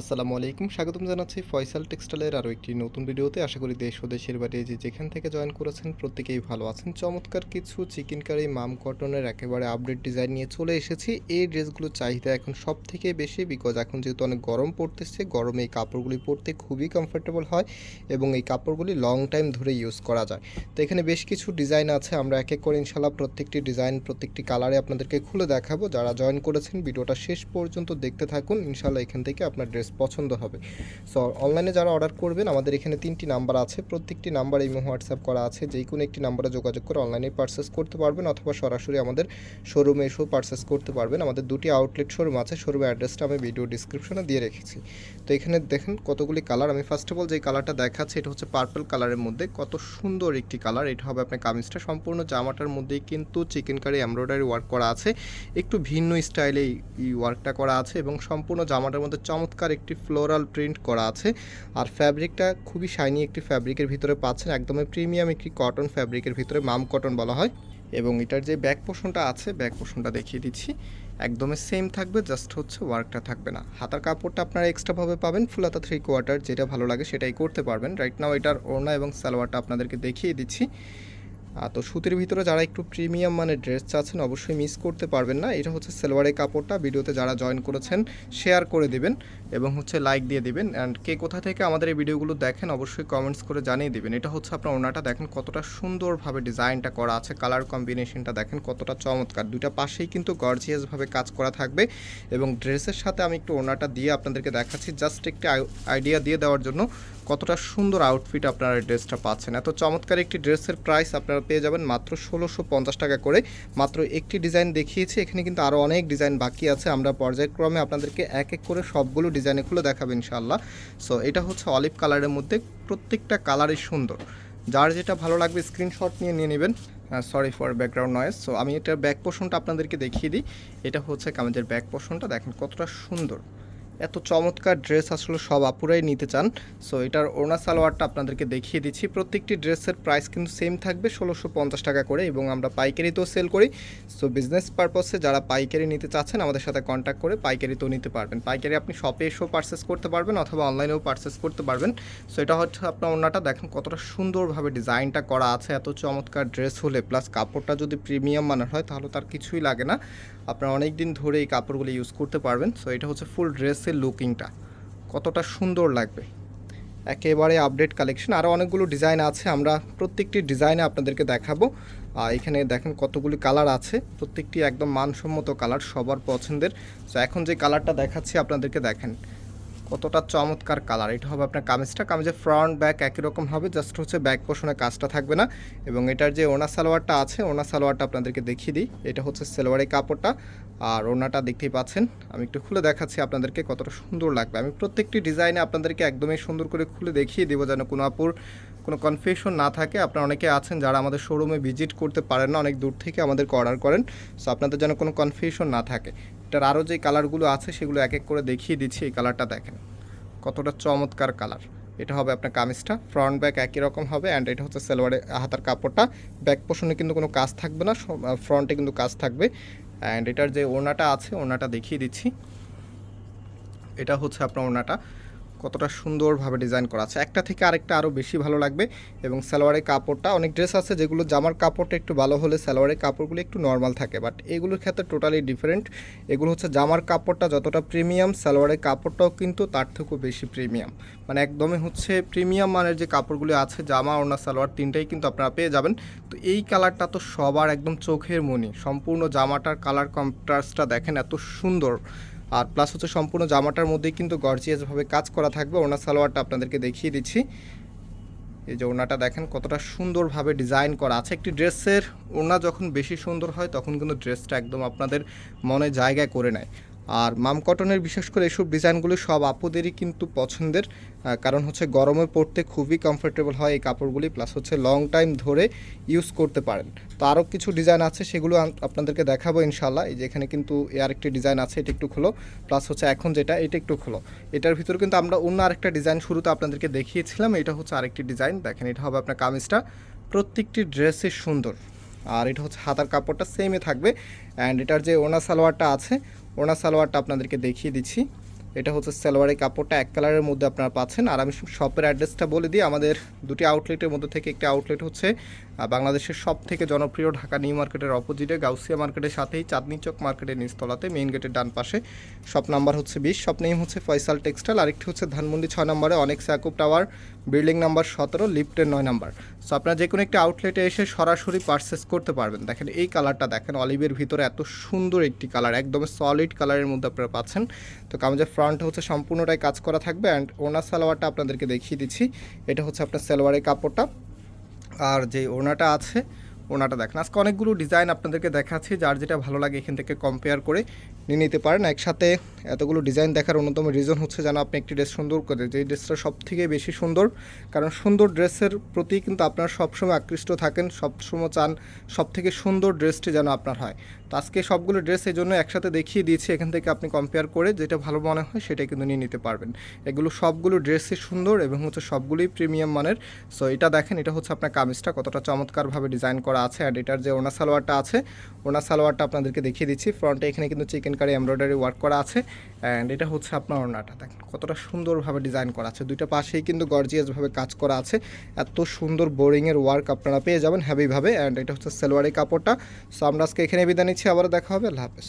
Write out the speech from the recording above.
আসসালামু আলাইকুম, স্বাগতম জানাচ্ছি ফয়সাল টেক্সটাইলের আরও একটি নতুন ভিডিওতে। আশা করি দেশ ও দেশের বাইরে যে যেখান থেকে জয়েন করেছেন প্রত্যেকেই ভালো আছেন। চমৎকার কিছু চিকেন কারি মাম কটনের একেবারে আপডেট ডিজাইন নিয়ে চলে এসেছি। এই ড্রেসগুলোর চাহিদা এখন সব থেকে বেশি বিকজ এখন যেহেতু অনেক গরম পড়তেছে, গরমে এই কাপড়গুলি পরতে খুবই কমফোর্টেবল হয় এবং এই কাপড়গুলি লং টাইম ধরে ইউজ করা যায়। তো এখানে বেশ কিছু ডিজাইন আছে, আমরা এক এক করে ইনশাল্লাহ প্রত্যেকটি ডিজাইন, প্রত্যেকটি কালারে আপনাদেরকে খুলে দেখাবো। যারা জয়েন করেছেন, ভিডিওটা শেষ পর্যন্ত দেখতে থাকুন। ইনশাল্লাহ এখান থেকে আপনার ড্রেস পছন্দ হবে। সো অনলাইনে যারা অর্ডার করবেন, আমাদের এখানে তিনটি নাম্বার আছে। প্রত্যেকটি নাম্বার এই হোয়াটসঅ্যাপ করা আছে। যেই কোনো একটি নাম্বারে যোগাযোগ করে অনলাইনে পারচেস করতে পারবেন অথবা সরাসরি আমাদের শোরুমে এসেও পারচেস করতে পারবেন। আমাদের দুটি আউটলেট শোরুম আছে। শোরুমের অ্যাড্রেসটা আমি ভিডিও ডিসক্রিপশনে দিয়ে রেখেছি। তো এখানে দেখেন কতগুলি কালার আমি ফার্স্ট অফ অল যে কালারটা দেখাচ্ছি, এটা হচ্ছে পার্পল কালারের মধ্যে। কত সুন্দর একটি কালার এটা হবে আপনার কামিজটা। সম্পূর্ণ জামাটার মধ্যেই কিন্তু চিকেন কারি এমব্রয়ডারি ওয়ার্ক করা আছে। একটু ভিন্ন স্টাইলে এই ওয়ার্কটা করা আছে এবং সম্পূর্ণ জামাটার মধ্যে চমৎকার একটি ফ্লোরাল প্রিন্ট করা আছে। আর ফ্যাব্রিকটা খুবই শাইনি একটি ফ্যাব্রিকের ভিতরে পাচ্ছেন একদমই প্রিমিয়াম একটি কটন ফ্যাব্রিকের ভিতরে, মাম কটন বলা হয়। এবং এটার যে ব্যাক পোর্শনটা আছে, ব্যাক পোর্শনটা দেখিয়ে দিচ্ছি। একদমই সেম থাকবে জাস্ট হচ্ছে ওয়ার্কটা থাকবে না। হাতার কাপড়টা আপনারা এক্সট্রাভাবে পাবেন ফুল হাতা থ্রি কোয়ার্টার যেটা ভালো লাগে সেটাই করতে পারবেন। রাইট নাও এটার ওড়না এবং সালোয়ারটা আপনাদেরকে দেখিয়ে দিচ্ছি। তো সুতির ভিতরে যারা একটু প্রিমিয়াম মানে ড্রেস চাচ্ছেন, অবশ্যই মিস করতে পারবেন না। এটা হচ্ছে সেলোয়ারের কাপড়টা। ভিডিওতে যারা জয়েন করেছেন শেয়ার করে দিবেন এবং হচ্ছে লাইক দিয়ে দিবেন। অ্যান্ড কে কোথা থেকে আমাদের এই ভিডিওগুলো দেখেন, অবশ্যই কমেন্টস করে জানিয়ে দিবেন। এটা হচ্ছে আপনার ওনাটা দেখেন কতটা সুন্দরভাবে ডিজাইনটা করা আছে কালার কম্বিনেশনটা দেখেন কতটা চমৎকার। দুইটা পাশেই কিন্তু গর্জিয়াসভাবে কাজ করা থাকবে। এবং ড্রেসের সাথে আমি একটু ওনাটা দিয়ে আপনাদেরকে দেখাচ্ছি। জাস্ট একটি আইডিয়া দিয়ে দেওয়ার জন্য। কতটা সুন্দর আউটফিট আপনারা ড্রেসটা পাচ্ছেন। এত চমৎকার একটি ড্রেসের প্রাইস আপনারা পেয়ে যাবেন মাত্র ষোলোশো পঞ্চাশ টাকা করে। মাত্র একটি ডিজাইন দেখিয়েছি, এখানে কিন্তু আরও অনেক ডিজাইন বাকি আছে। আমরা পর্যায়ক্রমে আপনাদেরকে এক এক করে সবগুলো ডিজাইনে খুলে দেখাবো ইনশাআল্লাহ। সো এটা হচ্ছে অলিভ কালারের মধ্যে প্রত্যেকটা কালারই সুন্দর। যার যেটা ভালো লাগবে স্ক্রিনশট নিয়ে নিয়ে নেবেন। Sorry for background noise so আমি এটার ব্যাক পোর্শনটা আপনাদেরকে দেখিয়ে দিই। এটা হচ্ছে কামেজের ব্যাক পোর্শনটা দেখেন কতটা সুন্দর। এত চমৎকার ড্রেস আসলে সব আপুরাই নিতে চান। সো এটার ওড়না সালোয়ারটা আপনাদেরকে দেখিয়ে দিচ্ছি। প্রত্যেকটি ড্রেসের প্রাইস কিন্তু সেম থাকবে ষোলোশো পঞ্চাশ টাকা করে এবং আমরা পাইকারিতেও সেল করি। সো বিজনেস পারপাসে যারা পাইকারি নিতে চাচ্ছেন আমাদের সাথে কন্ট্যাক্ট করে পাইকারিতেও নিতে পারবেন। পাইকারি আপনি শপে এসেও পারচেস করতে পারবেন অথবা অনলাইনেও পারচেস করতে পারবেন। সো এটা হচ্ছে আপনার ওড়নাটা। দেখেন কতটা সুন্দরভাবে ডিজাইনটা করা আছে, এত চমৎকার ড্রেস হলে। প্লাস কাপড়টা যদি প্রিমিয়াম মানের হয় তাহলে তার কিছুই লাগে না। আপনারা অনেক দিন ধরে এই কাপড়গুলো ইউজ করতে পারবেন। সো এটা হচ্ছে ফুল ড্রেসের লুকিংটা কতটা সুন্দর লাগবে। একেবারে আপডেট কালেকশন আরও অনেকগুলো ডিজাইন আছে, আমরা প্রত্যেকটি ডিজাইনে আপনাদেরকে দেখাবো। আর এখানে দেখেন কতগুলি কালার আছে, প্রত্যেকটি একদম মানসম্মত কালার সবার পছন্দের। তো এখন যে কালারটা দেখাচ্ছি, আপনাদেরকে দেখেন। কতটা চমৎকার কালার এটা হবে আপনার কামিজটা। কামিজের ফ্রন্ট ব্যাক একই রকম হবে জাস্ট হচ্ছে ব্যাক পোর্শনে কাজটা থাকবে না। এবং এটার যে ওনা সালোয়ারটা আছে ওনা সালোয়ারটা আপনাদেরকে দেখিয়ে দিই। এটা হচ্ছে সালোয়ারের কাপড়টা। আর ওনাটা দেখতেই পাচ্ছেন। আমি একটু খুলে দেখাচ্ছি আপনাদেরকে কতটা সুন্দর লাগবে। আমি প্রত্যেকটি ডিজাইনে আপনাদেরকে একদমই সুন্দর করে খুলে দেখিয়ে দেবো যেন কোনো আপুর কোনো কনফিউশন না থাকে। আপনারা অনেকে আছেন যারা আমাদের শোরুমে ভিজিট করতে পারেন না, অনেক দূর থেকে আমাদেরকে অর্ডার করেন। সো আপনাদের যেন কোনো কনফিউশন না থাকে। এটার আরও যে কালারগুলো আছে সেগুলো এক এক করে দেখিয়ে দিচ্ছি এই কালারটা দেখেন। কতটা চমৎকার কালার। এটা হবে আপনার কামিজটা ফ্রন্ট ব্যাক একই রকম হবে অ্যান্ড এটা হচ্ছে সেলোয়ারে হাতার কাপড়টা। ব্যাক পোষণে কিন্তু কোনো কাজ থাকবে না ফ্রন্টে কিন্তু কাজ থাকবে। অ্যান্ড এটার যে ওড়নাটা আছে, ওড়নাটা দেখিয়ে দিচ্ছি। এটা হচ্ছে আপনার ওড়নাটা। কতটা সুন্দরভাবে ডিজাইন করা আছে। একটা থেকে আরেকটা আরও বেশি ভালো লাগবে এবং সালোয়ারের কাপড়টা, অনেক ড্রেস আছে যেগুলো জামার কাপড়টা একটু ভালো হলে সালোয়ারের কাপড়গুলো একটু নর্মাল থাকে বাট এগুলোর ক্ষেত্রে টোটালি ডিফারেন্ট এগুলো হচ্ছে জামার কাপড়টা যতটা প্রিমিয়াম সালোয়ারের কাপড়টাও কিন্তু তার থেকেও বেশি প্রিমিয়াম মানে একদমই হচ্ছে প্রিমিয়াম মানের যে কাপড়গুলি আছে, জামা ওনা সালোয়ার তিনটাই কিন্তু আপনারা পেয়ে যাবেন। তো এই কালারটা তো সবার একদম চোখের মনি। সম্পূর্ণ জামাটার কালার কন্ট্রাস্টটা দেখেন এত সুন্দর। আর প্লাস হচ্ছে সম্পূর্ণ জামাটার মধ্যেই কিন্তু গর্জিয়াসভাবে কাজ করা থাকবে। ওনার সালোয়ারটা আপনাদেরকে দেখিয়ে দিচ্ছি। এই যে ওনাটা দেখেন কতটা সুন্দরভাবে ডিজাইন করা আছে। একটি ড্রেসের ওনা যখন বেশি সুন্দর হয়, তখন কিন্তু ড্রেসটা একদম আপনাদের মনে জায়গায় করে নেয়। আর মাম কটনের বিশেষ করে এসব ডিজাইনগুলো সব আপুদেরই কিন্তু পছন্দের। কারণ হচ্ছে গরমে পড়তে খুবই কমফোর্টেবল হয় এই কাপড়গুলি প্লাস হচ্ছে লং টাইম ধরে ইউজ করতে পারেন। তো আরও কিছু ডিজাইন আছে, সেগুলো আপনাদেরকে দেখাবো ইনশাল্লাহ এই যে এখানে কিন্তু এর একটি ডিজাইন আছে, এটা একটু খোলো প্লাস হচ্ছে এখন যেটা, এটা একটু খোলো। এটার ভিতরে কিন্তু আমরা অন্য আরেকটা ডিজাইন শুরুতে আপনাদেরকে দেখিয়েছিলাম, এটা হচ্ছে আরেকটি ডিজাইন দেখেন, এটা হবে আপনার কামিজটা। প্রত্যেকটি ড্রেসই সুন্দর। আর এটা হচ্ছে হাতার কাপড়টা সেমই থাকবে। অ্যান্ড এটার যে ওনা সালোয়ারটা আছে ওনা সালোয়ারটা আপনাদেরকে দেখিয়ে দিচ্ছি। এটা হচ্ছে সালোয়ারের কাপড়টা এক কালারের মধ্যে আপনারা পাচ্ছেন। আর আমি শপের অ্যাড্রেসটা বলে দিই, আমাদের দুটি আউটলেটের মধ্যে থেকে একটি আউটলেট হচ্ছে বাংলাদেশের সব থেকে জনপ্রিয় ঢাকা নিউ মার্কেটের অপোজিটে গাউসিয়া মার্কেটের সাথেই চাঁদনি চক মার্কেটের নিচতলাতে মেইন গেটের ডান পাশে। শপ নাম্বার হচ্ছে বিশ, শপ নেম হচ্ছে ফয়সাল টেক্সটাইল, আরেকটি হচ্ছে ধানমন্ডি ছয় নম্বরে অনেক স্যাকুপ টাওয়ার, বিল্ডিং নাম্বার সতেরো, লিফটের নয় নাম্বার। সো আপনারা যে কোনো একটি আউটলেটে এসে সরাসরি পারচেস করতে পারবেন। দেখেন, এই কালারটা দেখেন অলিভের ভিতরে এত সুন্দর একটি কালার একদম সলিড কালারের মধ্যে আপনারা পাচ্ছেন। তো কামজের ফ্রন্ট হচ্ছে সম্পূর্ণটাই কাজ করা থাকবে অ্যান্ড ওনার সালোয়ারটা আপনাদেরকে দেখিয়ে দিচ্ছি। এটা হচ্ছে আপনার সালোয়ারের কাপড়টা। আর যে ওড়নাটা আছে ওনাটা দেখেন। আজকে অনেকগুলো ডিজাইন আপনাদেরকে দেখাচ্ছি, যার যেটা ভালো লাগে এখান থেকে কম্পেয়ার করে নিয়ে নিতে পারেন। একসাথে এতগুলো ডিজাইন দেখার অন্যতম রিজন হচ্ছে যেন আপনি একটি ড্রেস সুন্দর করে, যে ড্রেসটা সব থেকে বেশি সুন্দর, কারণ সুন্দর ড্রেসের প্রতি কিন্তু আপনারা সবসময় আকৃষ্ট থাকেন, সবসময় চান সব থেকে সুন্দর ড্রেসটি যেন আপনার হয়। তো আজকে সবগুলো ড্রেস এই জন্য একসাথে দেখিয়ে দিয়েছি, এখান থেকে আপনি কম্পেয়ার করে যেটা ভালো মনে হয় সেটাই কিন্তু নিয়ে নিতে পারবেন। এগুলো সবগুলো ড্রেসই সুন্দর এবং হচ্ছে সবগুলোই প্রিমিয়াম মানের। সো এটা দেখেন, এটা হচ্ছে আপনার কামিজটা, কতটা চমৎকারভাবে ডিজাইন করা আছে। অ্যান্ড এটার যে ওনা সালোয়ারটা আছে ওনা সালোয়ারটা আপনাদেরকে দেখিয়ে দিচ্ছি। ফ্রন্টে এখানে কিন্তু চিকেন কারি এমব্রয়ডারি ওয়ার্ক করা আছে। অ্যান্ড এটা হচ্ছে আপনার ওনাটা দেখেন, কতটা সুন্দরভাবে ডিজাইন করা আছে। দুইটা পাশেই কিন্তু গর্জিয়াসভাবে কাজ করা আছে। এত সুন্দর বোরিংয়ের ওয়ার্ক আপনারা পেয়ে যাবেন হ্যাভিভাবে অ্যান্ড এটা হচ্ছে সালোয়ারের কাপড়টা। সো আমরা আজকে এখানে বিদায় নিচ্ছি আবার দেখা হবে। আল্লাহ হাফেজ।